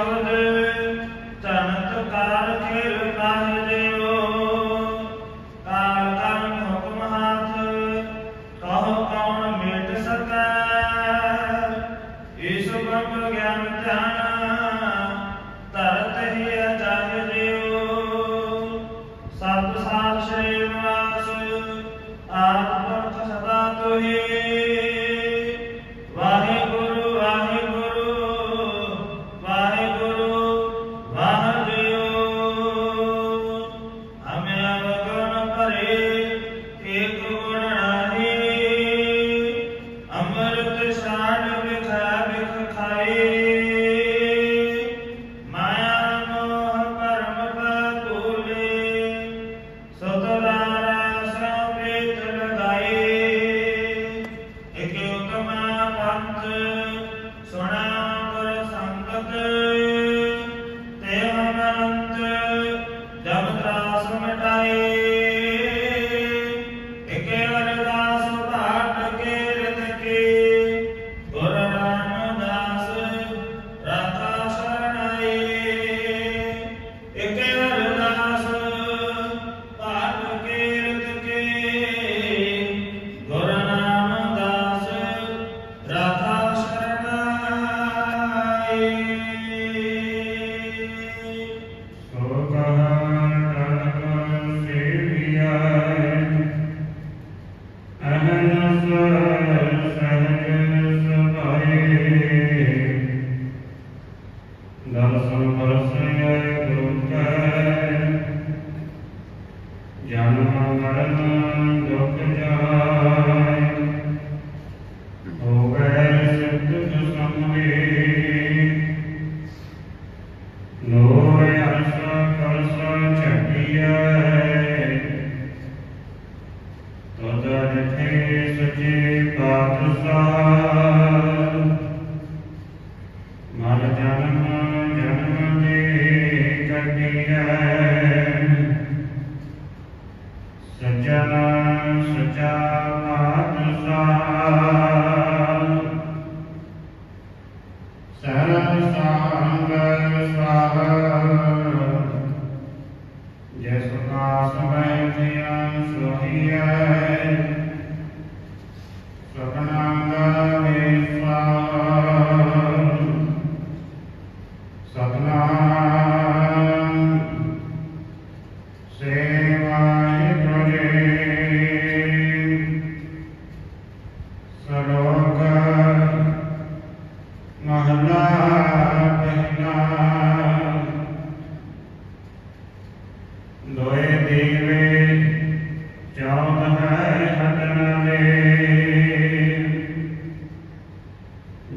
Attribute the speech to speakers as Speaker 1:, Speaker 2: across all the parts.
Speaker 1: ਸ਼ਬਦ ਧਨ ਤਕਾਰ ਖੇਲ ਕਾਜ ਦੇਵੋ। ਕਾਲ ਤਨ ਹੁਕਮ ਹਾਥ, ਕਹੋ ਕੌਣ ਮਿਟ ਸਕੈ। ਈਸ ਬ੍ਰਹਮ ਗਿਆਨ ਧਿਆਨ ਤਰਤ ਹੀ ਅਚਾਰ ਦੇਵੋ। ਸਭ ਸਾਖ ਸ਼੍ਰੀ ਵਾਸ ਆਪ ਪੰਥ ਸਦਾ ਤੋਹੀ।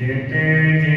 Speaker 2: যেতে যে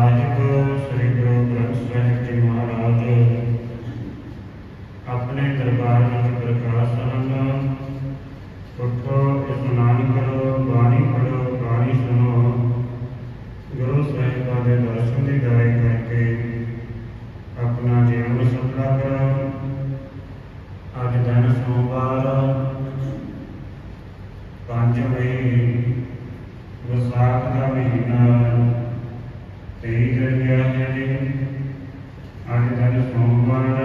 Speaker 2: वाहेगुरु श्री गुरु ग्रंथ साहब जी महाराज, अपने दरबार में प्रकाश आनंद उठो स्नान करो बाणी पढ़ो बाणी सुनो। गुरु साहिबा के दर्शन की गाय करके अपना जीवन सफला करो। अज दिन सोमवार पाँच मई ਵਿਸਾਖ ਦਾ ਮਹੀਨਾ ਤੇਰੀ ਕਰਕੇ ਆਉਂਦੇ ਨੇ ਅੱਜ ਕੱਲ ਸੋਮਵਾਰ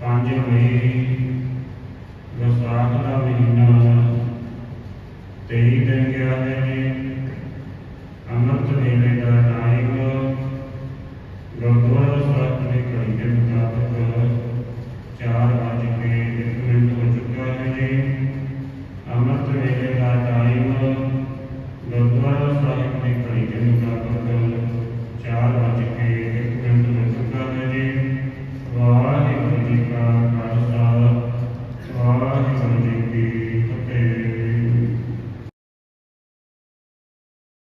Speaker 2: 5 ਮਈ ਵਿਸਾਖ ਦਾ ਮਹੀਨਾ, ਤੇਰੀ ਕਰਕੇ ਆਉਂਦੇ ਨੇ ਅੰਮ੍ਰਿਤ ਵੇਲੇ ਦਾ ਨਾਇਕ ਗੁਰਦੁਆਰਾ